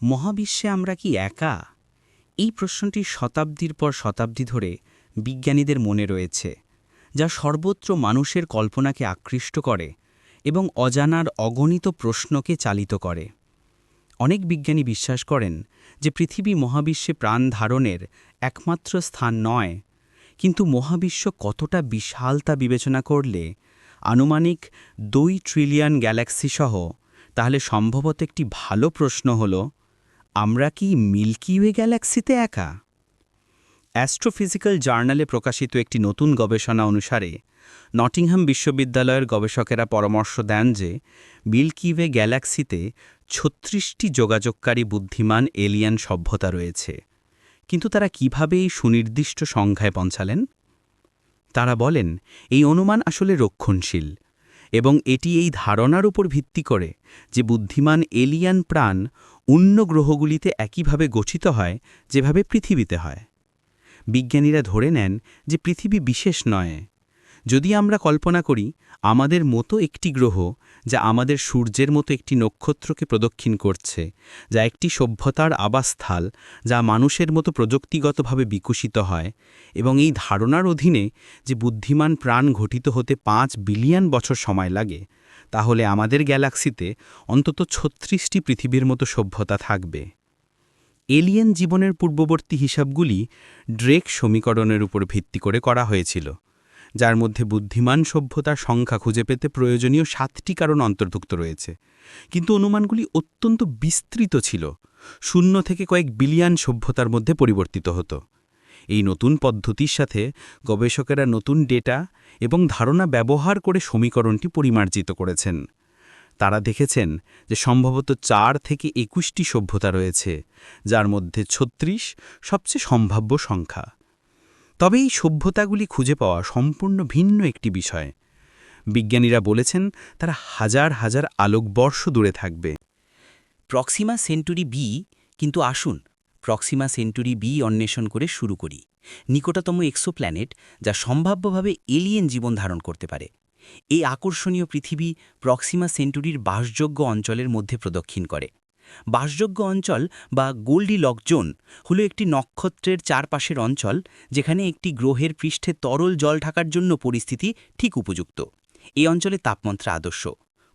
মহাবিশ্বে আমরা কি একা? এই প্রশ্নটি শতাব্দীর পর শতাব্দী ধরে বিজ্ঞানীদের মনে রয়েছে, যা সর্বত্র মানুষের কল্পনাকে আকৃষ্ট করে এবং অজানার অগণিত প্রশ্নকে চালিত করে। অনেক বিজ্ঞানী বিশ্বাস করেন যে পৃথিবী মহাবিশ্বে প্রাণ ধারণের একমাত্র স্থান নয়, কিন্তু মহাবিশ্ব কতটা বিশাল তা বিবেচনা করলে আনুমানিক দুই ট্রিলিয়ন গ্যালাক্সি সহ তাহলে সম্ভবত একটি ভালো প্রশ্ন হল আমরা কি মিল্কি ওয়ে গ্যালাক্সিতে একা? অ্যাস্ট্রোফিজিক্যাল জার্নালে প্রকাশিত একটি নতুন গবেষণা অনুসারে নটিংহাম বিশ্ববিদ্যালয়ের গবেষকেরা পরামর্শ দেন যে, মিল্কি ওয়ে গ্যালাক্সিতে ছত্রিশটি যোগাযোগকারী বুদ্ধিমান এলিয়ান সভ্যতা রয়েছে। কিন্তু তারা কীভাবে এই সুনির্দিষ্ট সংখ্যায় পৌঁছালেন? তারা বলেন, এই অনুমান আসলে রক্ষণশীল। এবং এটি এই ধারণার উপর ভিত্তি করে যে বুদ্ধিমান এলিয়ান প্রাণ অন্য গ্রহগুলিতে একইভাবে গঠিত হয় যেভাবে পৃথিবীতে হয়। বিজ্ঞানীরা ধরে নেন যে পৃথিবী বিশেষ নয়। যদি আমরা কল্পনা করি, আমাদের মতো একটি গ্রহ যা আমাদের সূর্যের মতো একটি নক্ষত্রকে প্রদক্ষিণ করছে, যা একটি সভ্যতার আবাসস্থল, যা মানুষের মতো প্রযুক্তিগতভাবে বিকশিত হয়, এবং এই ধারণার অধীনে যে বুদ্ধিমান প্রাণ ঘটিত হতে পাঁচ বিলিয়ন বছর সময় লাগে, তাহলে আমাদের গ্যালাক্সিতে অন্তত ছত্রিশটি পৃথিবীর মতো সভ্যতা থাকবে। এলিয়েন জীবনের পূর্ববর্তী হিসাবগুলি ড্রেক সমীকরণের উপর ভিত্তি করে করা হয়েছিল। যার মধ্যে বুদ্ধিমান সভ্যতার সংখ্যা খুঁজে পেতে প্রয়োজনীয় সাতটি কারণ অন্তর্ভুক্ত রয়েছে। কিন্তু অনুমানগুলি অত্যন্ত বিস্তৃত ছিল। শূন্য থেকে কয়েক বিলিয়ন সভ্যতার মধ্যে পরিবর্তিত হতো। এই নতুন পদ্ধতির সাথে গবেষকেরা নতুন ডেটা এবং ধারণা ব্যবহার করে সমীকরণটি পরিমার্জিত করেছেন। তারা দেখেছেন যে সম্ভবত চার থেকে একুশটি সভ্যতা রয়েছে, যার মধ্যে ছত্রিশ সবচেয়ে সম্ভাব্য সংখ্যা। তবে এই সভ্যতাগুলি খুঁজে পাওয়া সম্পূর্ণ ভিন্ন একটি বিষয়। বিজ্ঞানীরা বলেছেন, তারা হাজার হাজার আলোকবর্ষ দূরে থাকবে। প্রক্সিমা সেন্টুরি বি, কিন্তু আসুন, প্রক্সিমা সেন্টুরি বি অন্বেষণ করে শুরু করি। নিকটতম এক্সোপ্ল্যানেট, যা সম্ভাব্যভাবে এলিয়েন জীবন ধারণ করতে পারে। এই আকর্ষণীয় পৃথিবী প্রক্সিমা সেন্টুরির বাসযোগ্য অঞ্চলের মধ্যে প্রদক্ষিণ করে। বাসযোগ্য অঞ্চল বা গোল্ডি লকজোন হল একটি নক্ষত্রের চারপাশের অঞ্চল যেখানে একটি গ্রহের পৃষ্ঠে তরল জল ঢাকার জন্য পরিস্থিতি ঠিক উপযুক্ত। এই অঞ্চলে তাপমাত্রা আদর্শ।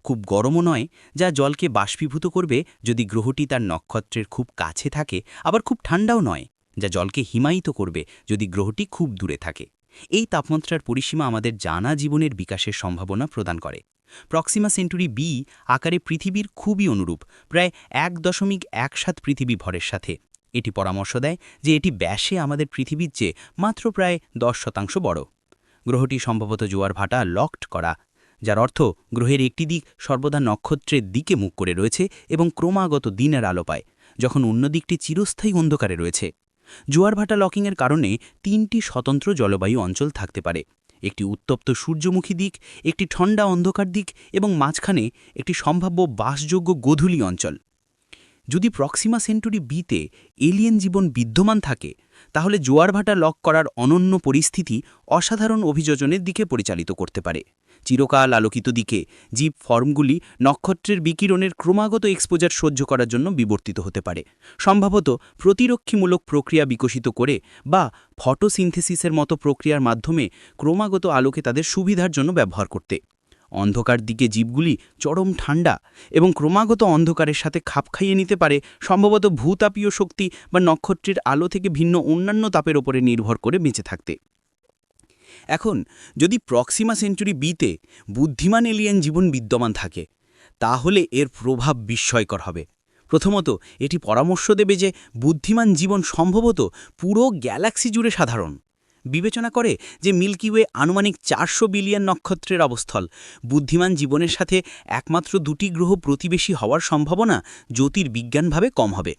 খুব গরমও নয়, যা জলকে বাষ্পীভূত করবে যদি গ্রহটি তার নক্ষত্রের খুব কাছে থাকে, আবার খুব ঠান্ডাও নয়, যা জলকে হিমায়িত করবে যদি গ্রহটি খুব দূরে থাকে। এই তাপমাত্রার পরিসীমা আমাদের জানা জীবনের বিকাশের সম্ভাবনা প্রদান করে। প্রক্সিমা সেন্টুরি বি আকারে পৃথিবীর খুবই অনুরূপ, প্রায় এক দশমিক এক সাত পৃথিবী ভরের সাথে। এটি পরামর্শ দেয় যে এটি ব্যাসে আমাদের পৃথিবীর চেয়ে মাত্র প্রায় দশ শতাংশ বড়। গ্রহটি সম্ভবত জোয়ার ভাটা লকড করা, যার অর্থ গ্রহের একটি দিক সর্বদা নক্ষত্রের দিকে মুখ করে রয়েছে এবং ক্রমাগত দিনের আলো পায়, যখন অন্য দিকটি চিরস্থায়ী অন্ধকারে রয়েছে। জোয়ার ভাটা লকিংয়ের কারণে তিনটি স্বতন্ত্র জলবায়ু অঞ্চল থাকতে পারে। একটি উত্তপ্ত সূর্যমুখী দিক, একটি ঠণ্ডা অন্ধকার দিক এবং মাঝখানে একটি সম্ভাব্য বাসযোগ্য গোধূলি অঞ্চল। যদি প্রক্সিমা সেন্টুরি বিতে এলিয়েন জীবন বিদ্যমান থাকে, তাহলে জোয়ারভাটা লক করার অনন্য পরিস্থিতি অসাধারণ অভিযোজনের দিকে পরিচালিত করতে পারে। চিরকাল আলোকিত দিকে। জীব ফর্মগুলি নক্ষত্রের বিকিরণের ক্রমাগত এক্সপোজার সহ্য করার জন্য বিবর্তিত হতে পারে। সম্ভবত প্রতিরক্ষীমূলক প্রক্রিয়া বিকশিত করে বা ফটোসিনথেসিসের মতো প্রক্রিয়ার মাধ্যমে ক্রমাগত আলোকে তাদের সুবিধার জন্য ব্যবহার করতে। অন্ধকার দিকে জীবগুলি চরম ঠান্ডা এবং ক্রমাগত অন্ধকারের সাথে খাপ খাইয়ে নিতে পারে সম্ভবত ভূতাপীয় শক্তি বা নক্ষত্রের আলো থেকে ভিন্ন অন্যান্য তাপের ওপরে নির্ভর করে বেঁচে থাকতে। এখন, যদি প্রক্সিমা সেঞ্চুরি বিতে বুদ্ধিমান এলিয়েন জীবন বিদ্যমান থাকে, তাহলে এর প্রভাব বিস্ময়কর হবে। প্রথমত, এটি পরামর্শ দেবে যে বুদ্ধিমান জীবন সম্ভবত পুরো গ্যালাক্সি জুড়ে সাধারণ। বিবেচনা করে যে মিল্কি ওয়ে আনুমানিক চারশো বিলিয়ন নক্ষত্রের অবস্থল, বুদ্ধিমান জীবনের সাথে একমাত্র দুটি গ্রহ প্রতিবেশী হওয়ার সম্ভাবনা জ্যোতির্বিজ্ঞানভাবে কম হবে।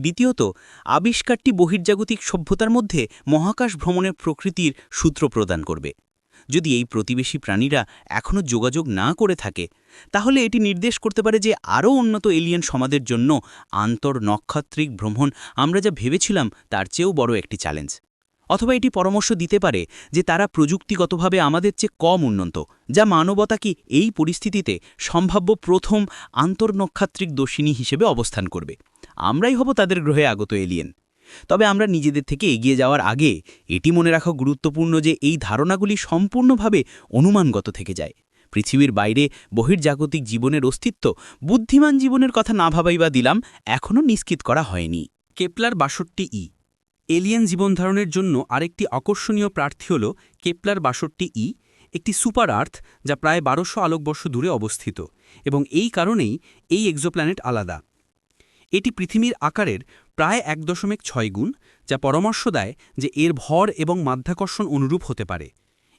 দ্বিতীয়ত, আবিষ্কারটি বহির্জাগতিক সভ্যতার মধ্যে মহাকাশ ভ্রমণের প্রকৃতির সূত্র প্রদান করবে। যদি এই প্রতিবেশী প্রাণীরা এখনও যোগাযোগ না করে থাকে, তাহলে এটি নির্দেশ করতে পারে যে আরও উন্নত এলিয়েন সমাজের জন্য আন্তর নক্ষত্রিক ভ্রমণ আমরা যা ভেবেছিলাম তার চেয়েও বড় একটি চ্যালেঞ্জ। অথবা এটি পরামর্শ দিতে পারে যে তারা প্রযুক্তিগতভাবে আমাদের চেয়ে কম উন্নত, যা মানবতাকে এই পরিস্থিতিতে সম্ভাব্য প্রথম আন্তর্নক্ষাত্রিক দোষিনী হিসেবে অবস্থান করবে। আমরাই হব তাদের গ্রহে আগত এলিয়েন। তবে আমরা নিজেদের থেকে এগিয়ে যাওয়ার আগে এটি মনে রাখা গুরুত্বপূর্ণ যে এই ধারণাগুলি সম্পূর্ণভাবে অনুমানগত থেকে যায়। পৃথিবীর বাইরে বহির্জাগতিক জীবনের অস্তিত্ব বুদ্ধিমান জীবনের কথা না ভাবাই বা দিলাম, এখনও নিশ্চিত করা হয়নি। কেপলার বাষট্টি ই এলিয়েন জীবনধারণের জন্য আরেকটি আকর্ষণীয় প্রার্থী হল কেপলার বাষট্টি ই, একটি সুপার আর্থ যা প্রায় বারোশো আলোকবর্ষ দূরে অবস্থিত এবং এই কারণেই এই এক্সোপ্ল্যানেট আলাদা। এটি পৃথিবীর আকারের প্রায় এক দশমিক ছয় গুণ, যা পরামর্শ দেয় যে এর ভর এবং মাধ্যাকর্ষণ অনুরূপ হতে পারে।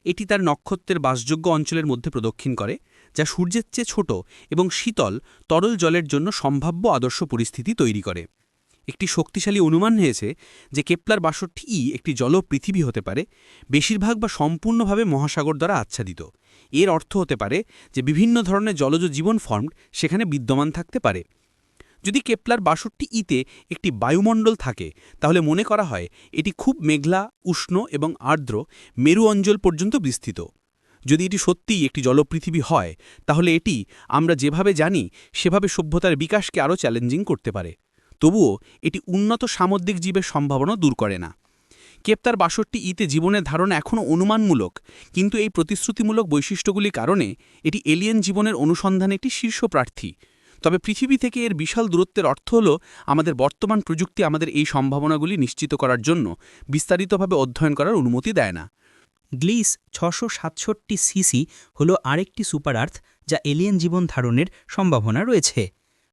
এটি তার নক্ষত্রের বাসযোগ্য অঞ্চলের মধ্যে প্রদক্ষিণ করে, যা সূর্যের চেয়ে ছোট এবং শীতল তরল জলের জন্য সম্ভাব্য আদর্শ পরিস্থিতি তৈরি করে। একটি শক্তিশালী অনুমান হয়েছে যে কেপলার বাষট্টি ই একটি জল পৃথিবী হতে পারে, বেশিরভাগ বা সম্পূর্ণভাবে মহাসাগর দ্বারা আচ্ছাদিত। এর অর্থ হতে পারে যে বিভিন্ন ধরনের জলজ জীবন ফর্ম সেখানে বিদ্যমান থাকতে পারে। যদি কেপলার বাষট্টি ইতে একটি বায়ুমণ্ডল থাকে, তাহলে মনে করা হয় এটি খুব মেঘলা, উষ্ণ এবং আর্দ্র, মেরু অঞ্চল পর্যন্ত বিস্তৃত। যদি এটি সত্যিই একটি জলপৃথিবী হয়, তাহলে এটি, আমরা যেভাবে জানি, সেভাবে সভ্যতার বিকাশকে আরও চ্যালেঞ্জিং করতে পারে। তবুও এটি উন্নত সামুদ্রিক জীবের সম্ভাবনা দূর করে না। কেপ্তার বাষট্টি ইতে জীবনের ধারণা এখনও অনুমানমূলক, কিন্তু এই প্রতিশ্রুতিমূলক বৈশিষ্ট্যগুলির কারণে এটি এলিয়েন জীবনের অনুসন্ধানে একটি শীর্ষ প্রার্থী। তবে পৃথিবী থেকে এর বিশাল দূরত্বের অর্থ হল আমাদের বর্তমান প্রযুক্তি আমাদের এই সম্ভাবনাগুলি নিশ্চিত করার জন্য বিস্তারিতভাবে অধ্যয়ন করার অনুমতি দেয় না। গ্লিস ছশো সাতষট্টি সিসি হল আরেকটি সুপার আর্থ যা এলিয়েন জীবন ধারণের সম্ভাবনা রয়েছে।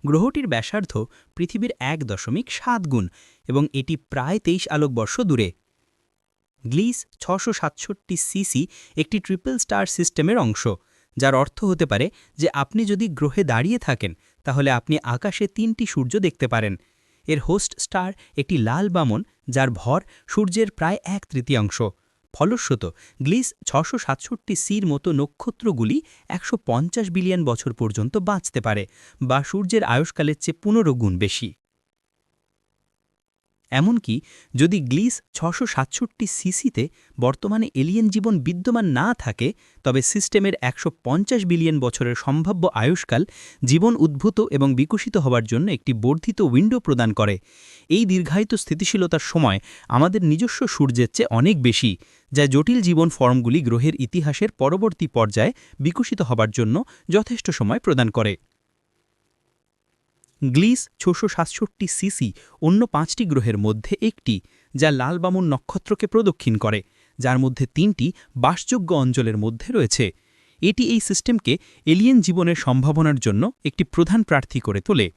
গ্রহটির ব্যাসার্ধ পৃথিবীর এক দশমিক সাত গুণ এবং এটি প্রায় তেইশ আলোকবর্ষ দূরে। গ্লিস ছশো সাতষট্টি সিসি একটি ট্রিপল স্টার সিস্টেমের অংশ, যার অর্থ হতে পারে যে আপনি যদি গ্রহে দাঁড়িয়ে থাকেন, তাহলে আপনি আকাশে তিনটি সূর্য দেখতে পারেন। এর হোস্ট স্টার একটি লাল বামন, যার ভর সূর্যের প্রায় এক তৃতীয়াংশ। ফলস্বত গ্লিস ছশো সাতষট্টি সির মতো নক্ষত্রগুলি একশো পঞ্চাশ বিলিয়ন বছর পর্যন্ত বাঁচতে পারে, বা সূর্যের আয়ুষ্কালের চেয়ে পনেরো গুণ বেশি। এমনকি যদি গ্লিস ছশো সাতষট্টি সিসিতে বর্তমানে এলিয়েন জীবন বিদ্যমান না থাকে, তবে সিস্টেমের একশো পঞ্চাশ বিলিয়ন বছরের সম্ভাব্য আয়ুষ্কাল জীবন উদ্ভূত এবং বিকশিত হবার জন্য একটি বর্ধিত উইন্ডো প্রদান করে। এই দীর্ঘায়িত স্থিতিশীলতার সময় আমাদের নিজস্ব সূর্যের চেয়ে অনেক বেশি, যা জটিল জীবন ফর্মগুলি গ্রহের ইতিহাসের পরবর্তী পর্যায়ে বিকশিত হবার জন্য যথেষ্ট সময় প্রদান করে। গ্লিস ছশো সাতষট্টি সিসি অন্য পাঁচটি গ্রহের মধ্যে একটি, যা লাল বামন নক্ষত্রকে প্রদক্ষিণ করে, যার মধ্যে তিনটি বাসযোগ্য অঞ্চলের মধ্যে রয়েছে। এটি এই সিস্টেমকে এলিয়েন জীবনের সম্ভাবনার জন্য একটি প্রধান প্রার্থী করে তোলে।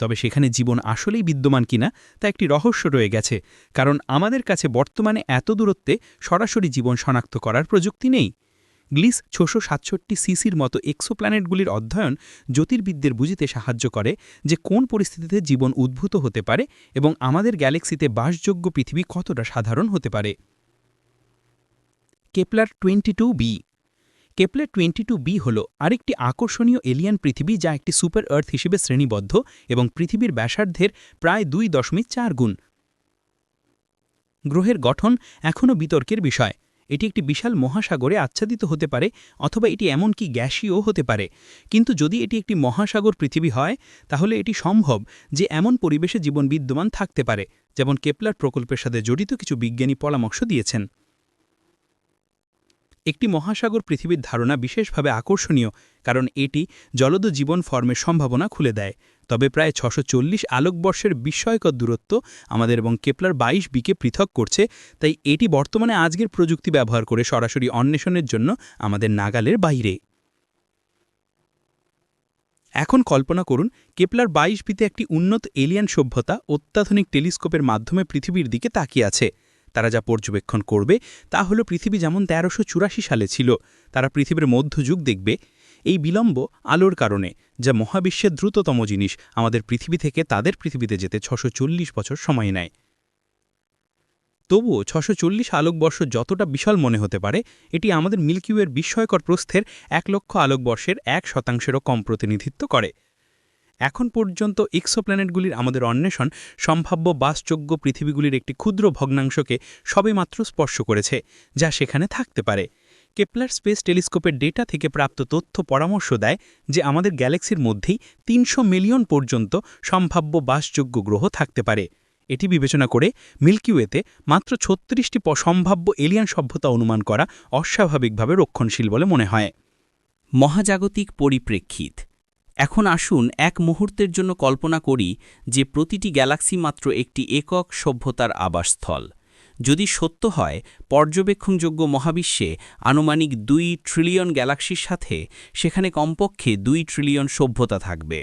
তবে সেখানে জীবন আসলেই বিদ্যমান কিনা, তা একটি রহস্য রয়ে গেছে, কারণ আমাদের কাছে বর্তমানে এত দূরত্বে সরাসরি জীবন শনাক্ত করার প্রযুক্তি নেই। গ্লিস ছশো সাতষট্টি সিসির মতো এক্সোপ্ল্যানেটগুলির অধ্যয়ন জ্যোতির্বিদদের বুঝিতে সাহায্য করে যে কোন পরিস্থিতিতে জীবন উদ্ভূত হতে পারে এবং আমাদের গ্যালাক্সিতে বাসযোগ্য পৃথিবী কতটা সাধারণ হতে পারে। Kepler twenty two B. Kepler twenty two B হল আরেকটি আকর্ষণীয় এলিয়ান পৃথিবী যা একটি সুপার আর্থ হিসেবে শ্রেণীবদ্ধ এবং পৃথিবীর ব্যাসার্ধের প্রায় দুই দশমিক চার গুণ। গ্রহের গঠন এখনও বিতর্কের বিষয়। এটি একটি বিশাল মহাসাগরে আচ্ছাদিত হতে পারে, অথবা এটি এমনকি গ্যাসীয় হতে পারে। কিন্তু যদি এটি একটি মহাসাগর পৃথিবী হয়, তাহলে এটি সম্ভব যে এমন পরিবেশে জীবন বিদ্যমান থাকতে পারে, যেমন কেপলার প্রকল্পের সাথে জড়িত কিছু বিজ্ঞানী পরামর্শ দিয়েছেন। একটি মহাসাগর পৃথিবীর ধারণা বিশেষভাবে আকর্ষণীয়, কারণ এটি জলদ জীবন ফর্মের সম্ভাবনা খুলে দেয়। তবে প্রায় ছশো আলোকবর্ষের বিস্ময়কর দূরত্ব আমাদের এবং কেপলার বাইশ বিকে পৃথক করছে, তাই এটি বর্তমানে আজকের প্রযুক্তি ব্যবহার করে সরাসরি অন্বেষণের জন্য আমাদের নাগালের বাইরে। এখন কল্পনা করুন, কেপলার বাইশ বিতে একটি উন্নত এলিয়ান সভ্যতা অত্যাধুনিক টেলিস্কোপের মাধ্যমে পৃথিবীর দিকে তাকিয়ে আছে। তারা যা পর্যবেক্ষণ করবে তা হলো পৃথিবী যেমন তেরোশো সালে ছিল, তারা পৃথিবীর মধ্যযুগ দেখবে এই বিলম্ব আলোর কারণে, যা মহাবিশ্বের দ্রুততম জিনিস, আমাদের পৃথিবী থেকে তাদের পৃথিবীতে যেতে ছশো বছর সময় নেয়। তবুও ছশো আলোকবর্ষ যতটা বিশাল মনে হতে পারে, এটি আমাদের মিল্কিওয়ের বিস্ময়কর প্রস্থের এক লক্ষ আলোকবর্ষের এক শতাংশেরও কম প্রতিনিধিত্ব করে। এখন পর্যন্ত এক্সোপ্ল্যানেটগুলির আমাদের অন্বেষণ সম্ভাব্য বাসযোগ্য পৃথিবীগুলির একটি ক্ষুদ্র ভগ্নাংশকে সবেমাত্র স্পর্শ করেছে, যা সেখানে থাকতে পারে। কেপলার স্পেস টেলিস্কোপের ডেটা থেকে প্রাপ্ত তথ্য পরামর্শ দেয় যে আমাদের গ্যালাক্সির মধ্যেই তিনশো মিলিয়ন পর্যন্ত সম্ভাব্য বাসযোগ্য গ্রহ থাকতে পারে। এটি বিবেচনা করে মিল্কিওয়েতে মাত্র ছত্রিশটি সম্ভাব্য এলিয়ান সভ্যতা অনুমান করা অস্বাভাবিকভাবে রক্ষণশীল বলে মনে হয়। মহাজাগতিক পরিপ্রেক্ষিত এখন আসুন এক মুহূর্তের জন্য কল্পনা করি যে প্রতিটি গ্যালাক্সি মাত্র একটি একক সভ্যতার আবাসস্থল। যদি সত্য হয়, পর্যবেক্ষণযোগ্য মহাবিশ্বে আনুমানিক দুই ট্রিলিয়ন গ্যালাক্সির সাথে সেখানে কমপক্ষে দুই ট্রিলিয়ন সভ্যতা থাকবে।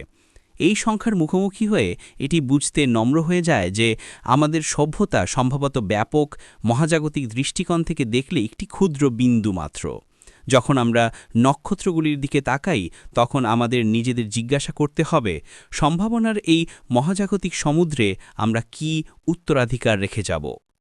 এই সংখ্যার মুখোমুখি হয়ে এটি বুঝতে নম্র হয়ে যায় যে আমাদের সভ্যতা সম্ভবত ব্যাপক মহাজাগতিক দৃষ্টিকোণ থেকে দেখলে একটি ক্ষুদ্র বিন্দু মাত্র। যখন আমরা নক্ষত্রগুলির দিকে তাকাই, তখন আমাদের নিজেদের জিজ্ঞাসা করতে হবে, সম্ভাবনার এই মহাজাগতিক সমুদ্রে আমরা কি উত্তরাধিকার রেখে যাব?